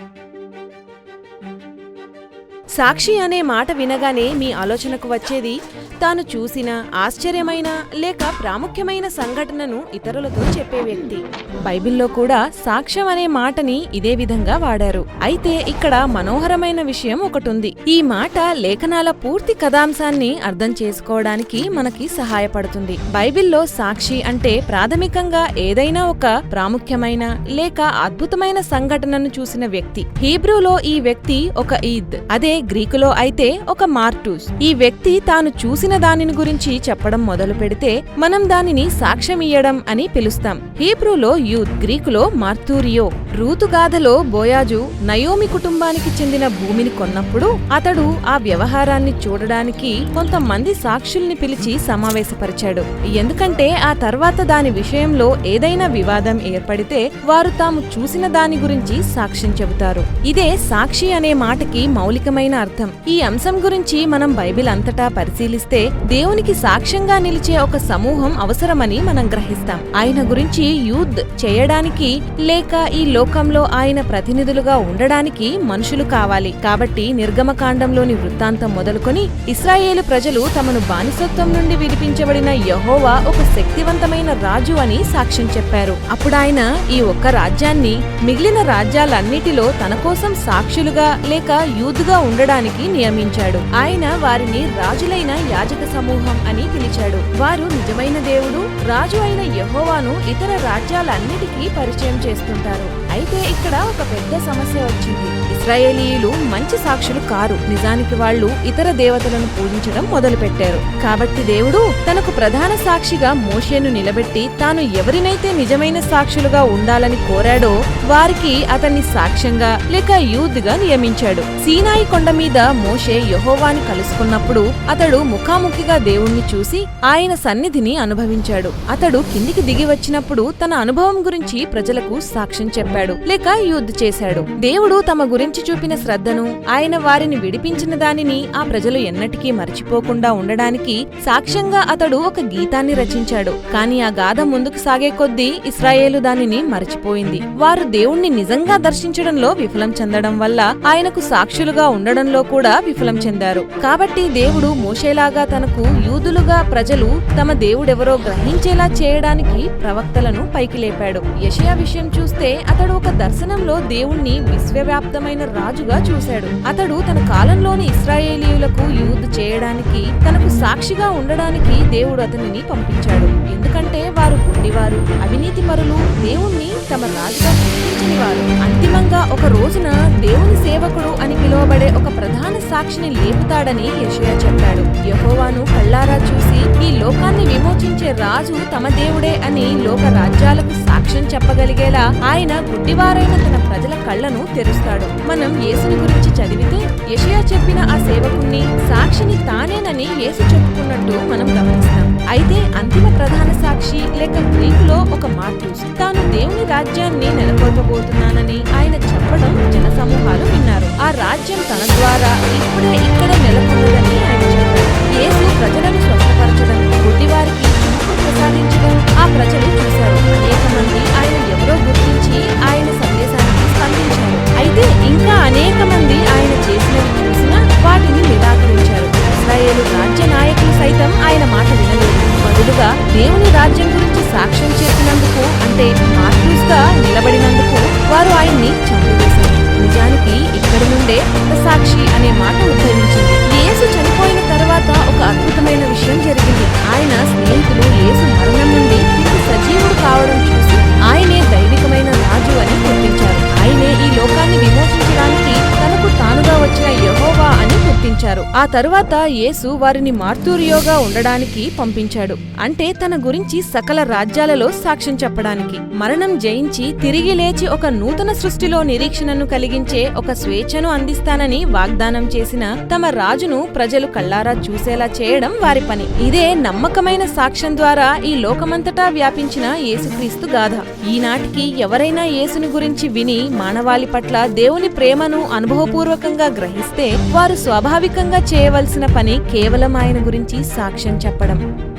Música సాక్షి అనే మాట వినగానే మీ ఆలోచనకు వచ్చేది తాను చూసిన ఆశ్చర్యమైన లేక ప్రాముఖ్యమైన సంఘటనను ఇతరులతో చెప్పే వ్యక్తి. బైబిల్లో కూడా సాక్ష్యం అనే మాటని ఇదే విధంగా వాడారు. అయితే ఇక్కడ మనోహరమైన విషయం ఒకటుంది. ఈ మాట లేఖనాల పూర్తి కథాంశాన్ని అర్థం చేసుకోవడానికి మనకి సహాయపడుతుంది. బైబిల్లో సాక్షి అంటే ప్రాథమికంగా ఏదైనా ఒక ప్రాముఖ్యమైన లేక అద్భుతమైన సంఘటనను చూసిన వ్యక్తి. హీబ్రూలో ఈ వ్యక్తి ఒక ఈద్. అదే గ్రీకులో అయితే ఒక మార్టూస్. ఈ వ్యక్తి తాను చూసిన దానిని గురించి చెప్పడం మొదలు పెడితే మనం దానిని సాక్ష్యమియ్యడం అని పిలుస్తాం. హీబ్రూలో యూత్ గ్రీకులో మార్తూరియో. రూతుగాథలో బోయాజు నయోమి కుటుంబానికి చెందిన భూమిని కొన్నప్పుడు అతడు ఆ వ్యవహారాన్ని చూడడానికి కొంతమంది సాక్షుల్ని పిలిచి సమావేశపరిచాడు. ఎందుకంటే ఆ తర్వాత దాని విషయంలో ఏదైనా వివాదం ఏర్పడితే వారు తాము చూసిన దాని గురించి సాక్ష్యం చెబుతారు. ఇదే సాక్షి అనే మాటకి మౌలికమైన అర్థం. ఈ అంశం గురించి మనం బైబిల్ అంతటా పరిశీలిస్తే దేవునికి సాక్ష్యంగా నిలిచే ఒక సమూహం అవసరమని మనం గ్రహిస్తాం. ఆయన గురించి యూద్ చేయడానికి లేక ఈ లోకంలో ఆయన ప్రతినిధులుగా ఉండడానికి మనుషులు కావాలి. కాబట్టి నిర్గమకాండంలోని వృత్తాంతం మొదలుకొని ఇస్రాయేలు ప్రజలు తమను బానిసత్వం నుండి విడిపించబడిన యహోవా ఒక శక్తివంతమైన రాజు అని సాక్ష్యం చెప్పారు. అప్పుడాయన ఈ ఒక్క రాజ్యాన్ని మిగిలిన రాజ్యాలన్నిటిలో తన కోసం సాక్షులుగా లేక యూదుగా ఉండడానికి నియమించాడు. ఆయన వారిని రాజులైన యాజక సమూహం అని పిలిచాడు. వారు నిజమైన దేవుడు రాజు అయిన యహోవాను ఇతర రాజ్యాలన్నిటికీ పరిచయం చేస్తుంటారు. అయితే ఇక్కడ ఒక పెద్ద సమస్య వచ్చింది. ఇస్రాయేలీయులు మంచి సాక్షులు కారు. నిజానికి వాళ్ళు ఇతర దేవతలను పూజించడం మొదలుపెట్టారు. కాబట్టి దేవుడు తనకు ప్రధాన సాక్షిగా మోషేను నిలబెట్టి తాను ఎవరినైతే నిజమైన సాక్షులుగా ఉండాలని కోరాడో వారికి అతన్ని సాక్ష్యంగా లేక యూద్గా నియమించాడు. సీనాయి కొండ మీద మోషే యహోవాని కలుసుకున్నప్పుడు అతడు ముఖాముఖిగా దేవుణ్ణి చూసి ఆయన సన్నిధిని అనుభవించాడు. అతడు కిందికి దిగి వచ్చినప్పుడు తన అనుభవం గురించి ప్రజలకు సాక్ష్యం చెప్పాడు. లేక యుద్ధ చేశాడు. దేవుడు తమ గురించి చూపిన శ్రద్ధను ఆయన వారిని విడిపించిన దానిని ఆ ప్రజలు ఎన్నటికీ మర్చిపోకుండా ఉండడానికి సాక్ష్యంగా అతడు ఒక గీతాన్ని రచించాడు. కాని ఆ గాథ ముందుకు సాగే కొద్దీ ఇస్రాయేలు దానిని మరచిపోయింది. వారు దేవుణ్ణి నిజంగా దర్శించడంలో విఫలం చెందడం వల్ల ఆయనకు సాక్షులుగా ఉండడంలో కూడా విఫలం చెందారు. కాబట్టి దేవుడు మోషేలాగా తనకు యూదులుగా ప్రజలు తమ దేవుడెవరో గ్రహించేలా చేయడానికి ప్రవక్తలను పైకి లేపాడు. యషయా విషయం చూస్తే అతడు ఒక దర్శనంలో దేవుణ్ణి విశ్వవ్యాప్తమైన రాజుగా చూశాడు. అతడు తన కాలంలోని ఇస్రాయేలీయులకు యూద్ చేయడానికి తనకు సాక్షిగా ఉండడానికి దేవుడు అతనిని పంపించాడు. ఎందుకంటే వారు గుండివారు అవినీతి పరులు దేవుణ్ణి తమ రాజుగా గుర్తించని వారు. అంతిమంగా ఒక రోజున దేవుని సేవకుడు అని పిలువబడే ఒక ప్రధాన సాక్షిని లేపుతాడని యషయా చెప్పాడు. యహోవాను కళ్ళారా చూసి ఈ లోకాన్ని విమోచించే రాజు తమ దేవుడే అని లోక రాజ్యాలకు సాక్ష్యం చెప్పగలిగేలా ఆయన గుడ్డివారైన తన ప్రజల కళ్ళను తెరుస్తాడు. మనం యేసుని గురించి చదివితే యషయా చెప్పిన ఆ సేవకుణ్ణి సాక్షిని తానేనని యేసు చెప్పుకున్నట్టు మనం గమనిస్తాం. అయితే అంతిమ ప్రధాన సాక్షి లేక గ్రీకులో ఒక మార్టూస్ తాను దేవుని రాజ్యాన్ని నెలకొల్పబోతున్నానని రాజ్యం తన ద్వారా ఇప్పుడే ఇక్కడ నెలకొన్నదని ఆయన చెప్పారు. యేసు ప్రజలను స్వస్థపరచడం గుడ్డివారికి చూపు ప్రసాదించడం ఆ ప్రజలు చూశారు. అనేక మంది ఆయన ఎవరో గుర్తించి ఆయన సందేశానికి స్పందించారు. అయితే ఇంకా అనేక మంది ఆయన చేసినవి చూసినా వాటిని నిరాకరించారు. ఇస్రాయేలు రాజ్య నాయకులు సైతం ఆయన మాట వినలేదు. బదులుగా దేవుని రాజ్యం గురించి సాక్ష్యం చెప్పినందుకు అంటే మార్టూస్గా నిలబడినందుకు వారు ఆయన్ని చంపివేశారు. నిజానికి నుండే సాక్షి అనే మాట ఉద్భవించింది యేసు చనిపోయిన తర్వాత ఒక అద్భుతమైన విషయం జరిగింది. ఆ తరువాత యేసు వారిని మార్తూరియోగా ఉండడానికి పంపించాడు. అంటే తన గురించి సకల రాజ్యాలలో సాక్ష్యం చెప్పడానికి. మరణం జయించి తిరిగి లేచి ఒక నూతన సృష్టిలో నిరీక్షణను కలిగించే ఒక స్వేచ్ఛను అందిస్తానని వాగ్దానం చేసిన తమ రాజును ప్రజలు కళ్ళారా చూసేలా చేయడం వారి పని. ఇదే నమ్మకమైన సాక్ష్యం ద్వారా ఈ లోకమంతటా వ్యాపించిన యేసుక్రీస్తు గాథ. ఈనాటికి ఎవరైనా యేసుని గురించి విని మానవాళి పట్ల దేవుని ప్రేమను అనుభవపూర్వకంగా గ్రహిస్తే వారు స్వాభావికంగా చేయవలసిన పని కేవలం ఆయన గురించి సాక్ష్యం చెప్పడం.